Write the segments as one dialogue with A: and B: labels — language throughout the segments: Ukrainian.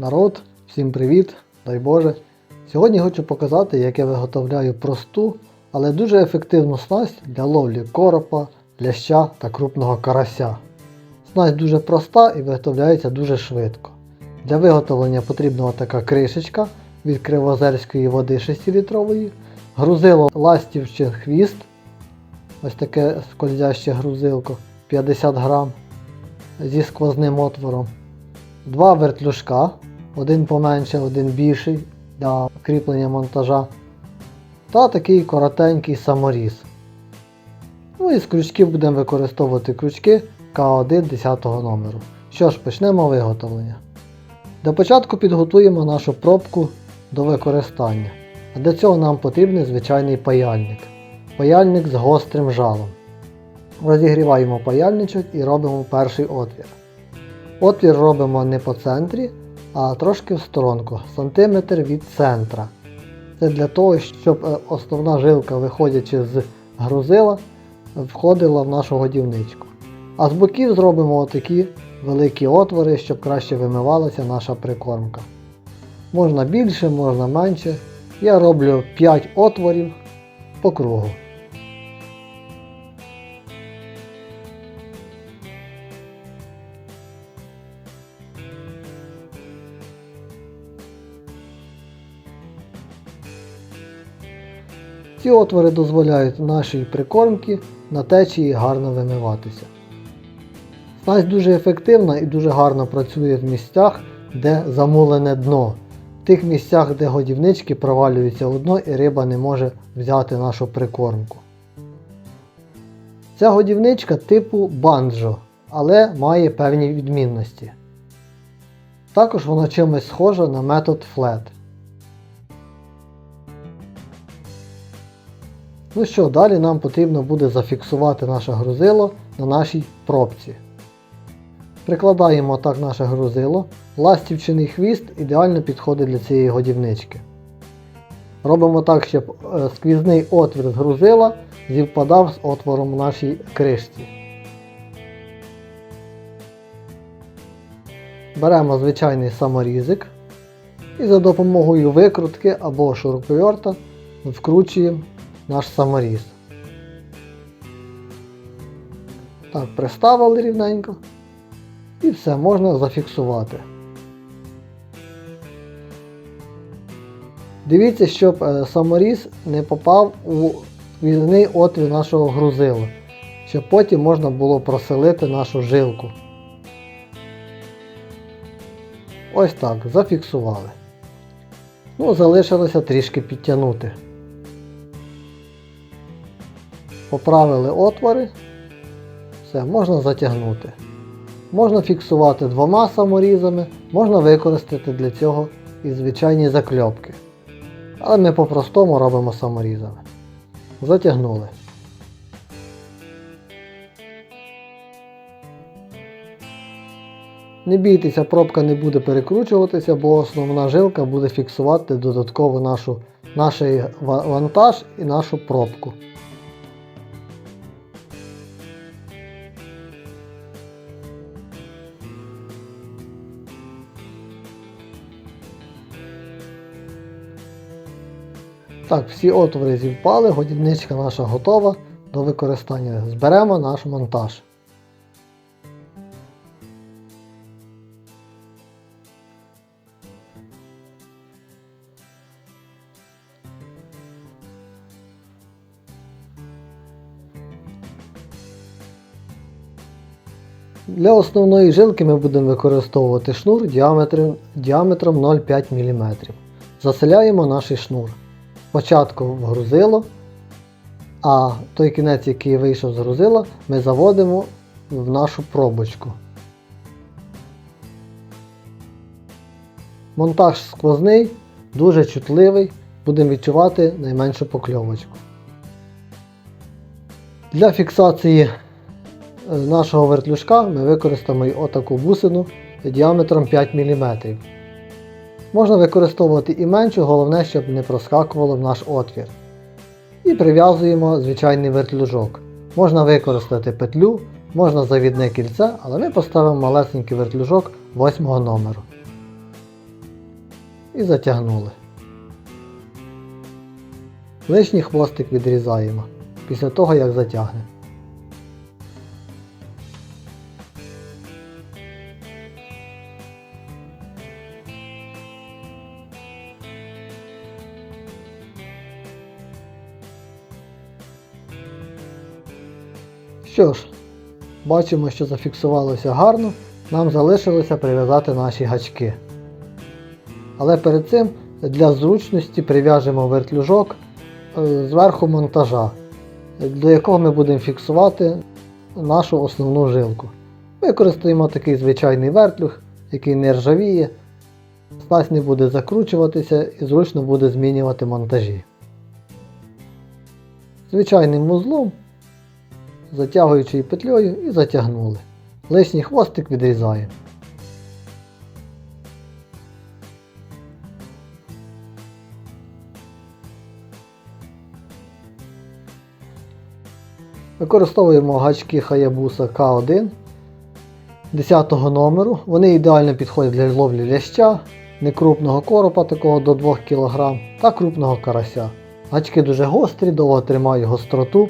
A: Народ, всім привіт, дай Боже. Сьогодні хочу показати, як я виготовляю просту, але дуже ефективну снасть для ловлі коропа, ляща та крупного карася. Снасть дуже проста і виготовляється дуже швидко. Для виготовлення потрібна така кришечка від кривозерської води 6-літрової, грузило ластівчин хвіст, ось таке скользяще грузилко 50 грам зі сквозним отвором. Два вертлюжка, один поменше, один більший для кріплення монтажа. Та такий коротенький саморіз. Ну і з крючків будемо використовувати крючки К1 10 номеру. Що ж, почнемо виготовлення. Для початку підготуємо нашу пробку до використання. А для цього нам потрібен звичайний паяльник. Паяльник з гострим жалом. Розігріваємо паяльничок і робимо перший отвір. Отвір робимо не по центрі, а трошки в сторонку, сантиметр від центра. Це для того, щоб е, основна жилка, виходячи з грузила, входила в нашу годівничку. А з боків зробимо отакі великі отвори, щоб краще вимивалася наша прикормка. Можна більше, можна менше. Я роблю 5 отворів по кругу. Ці отвори дозволяють нашій прикормці на течії гарно вимиватися. Снасть дуже ефективна і дуже гарно працює в місцях, де замулене дно. В тих місцях, де годівнички провалюються у дно і риба не може взяти нашу прикормку. Ця годівничка типу банджо, але має певні відмінності. Також вона чимось схожа на метод флет. Ну що, далі нам потрібно буде зафіксувати наше грузило на нашій пробці. Прикладаємо так наше грузило. Ластівчиний хвіст ідеально підходить для цієї годівнички. Робимо так, щоб е, сквізний отвір з грузила зівпадав з отвором нашій кришці. Беремо звичайний саморізик і за допомогою викрутки або шуруповерта вкручуємо наш саморіз. Так, приставили рівненько. І все можна зафіксувати. Дивіться, щоб е, саморіз не попав у візний отвір нашого грузила, щоб потім можна було проселити нашу жилку. Ось так, зафіксували. Ну, залишилося трішки підтягнути. Поправили отвори. Все, можна затягнути. Можна фіксувати двома саморізами, можна використати для цього і звичайні закльопки. Але ми по-простому робимо саморізами. Затягнули. Не бійтеся, пробка не буде перекручуватися, бо основна жилка буде фіксувати додатково нашу, наш вантаж і нашу пробку. Так, всі отвори зівпали, годівничка наша готова до використання. Зберемо наш монтаж. Для основної жилки ми будемо використовувати шнур діаметром, діаметром 0,5 мм. Заселяємо наш шнур. Спочатку в грузило, а той кінець, який вийшов з грузила, ми заводимо в нашу пробочку. Монтаж сквозний, дуже чутливий, будемо відчувати найменшу покльовочку. Для фіксації е, нашого вертлюжка ми використаємо отаку бусину діаметром 5 мм. Можна використовувати і меншу, головне, щоб не проскакувало в наш отвір. І прив'язуємо звичайний вертлюжок. Можна використати петлю, можна завідне кільце, але ми поставимо малесенький вертлюжок 8 номеру. і затягнули. Лишній хвостик відрізаємо після того, як затягне. Що ж, бачимо, що зафіксувалося гарно, нам залишилося прив'язати наші гачки. Але перед цим для зручності прив'яжемо вертлюжок е, зверху монтажа, до якого ми будемо фіксувати нашу основну жилку. Використаємо такий звичайний вертлюг, який не ржавіє, снасть не буде закручуватися і зручно буде змінювати монтажі. Звичайним вузлом, затягуючою петлею і затягнули. Лишній хвостик відрізаємо. Використовуємо гачки Hayabusa K1 10 номеру. Вони ідеально підходять для ловлі ляща, некрупного коропа такого до 2 кг та крупного карася. Гачки дуже гострі, довго тримають гостроту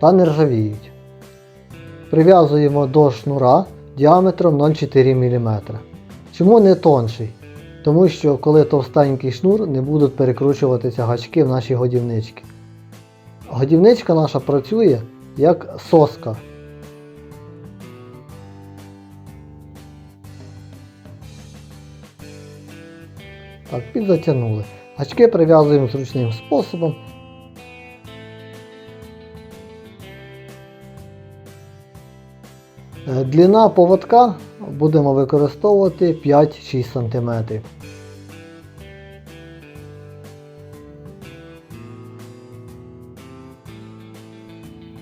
A: та не ржавіють. Прив'язуємо до шнура діаметром 0,4 мм. Чому не тонший? Тому що коли товстенький шнур не будуть перекручуватися гачки в нашій годівничці. Годівничка наша працює як соска. Так, підзатягнули. Гачки прив'язуємо зручним способом. Е, Длина поводка будемо використовувати 5-6 см.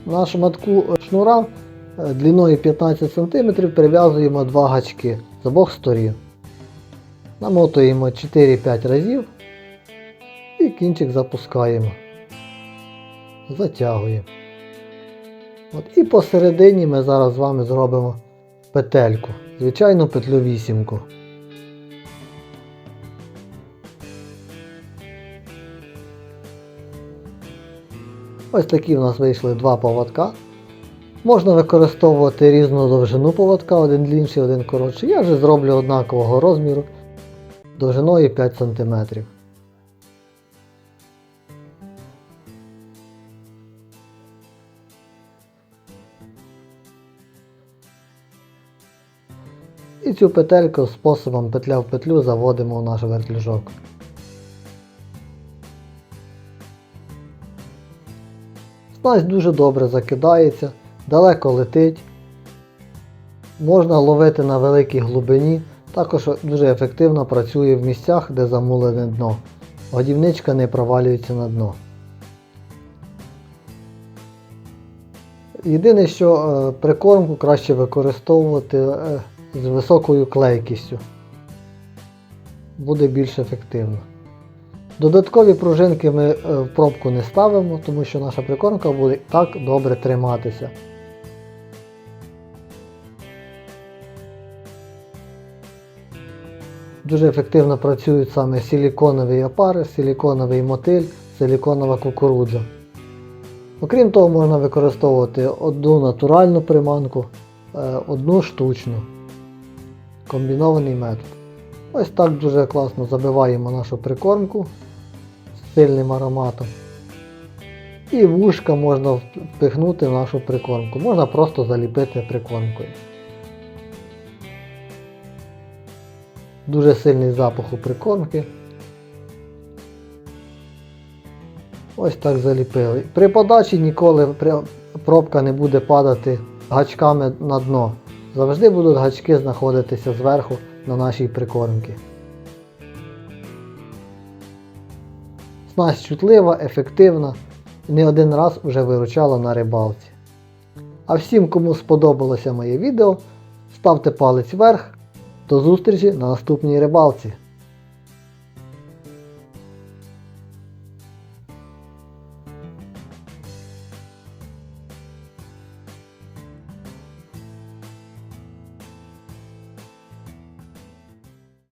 A: На шматку шнура е, длиною 15 см прив'язуємо два гачки з обох сторін. Намотуємо 4-5 разів і кінчик запускаємо. Затягуємо. От, І посередині ми зараз з вами зробимо петельку. Звичайну петлю вісімку. Ось такі в нас вийшли два поводка. Можна використовувати різну довжину поводка, один длінший, один коротший. Я вже зроблю однакового розміру довжиною 5 см. І цю петельку способом петля в петлю заводимо в наш вертлюжок. Снасть дуже добре закидається, далеко летить. Можна ловити на великій глибині, також дуже ефективно працює в місцях, де замулене дно. Годівничка не провалюється на дно. Єдине, що е, прикормку краще використовувати е, з високою клейкістю. Буде більш ефективно. Додаткові пружинки ми е, в пробку не ставимо, тому що наша прикормка буде так добре триматися. Дуже ефективно працюють саме силіконові опари, силіконовий мотиль, силіконова кукурудза. Окрім того, можна використовувати одну натуральну приманку, е, одну штучну. Комбінований метод. Ось так дуже класно забиваємо нашу прикормку з сильним ароматом. І вушка можна впихнути в нашу прикормку. Можна просто заліпити прикормкою. Дуже сильний запах у прикормки. Ось так заліпили. При подачі ніколи пробка не буде падати гачками на дно. Завжди будуть гачки знаходитися зверху на нашій прикормці. Снасть чутлива, ефективна і не один раз вже виручала на рибалці. А всім, кому сподобалося моє відео, ставте палець вверх. До зустрічі на наступній рибалці.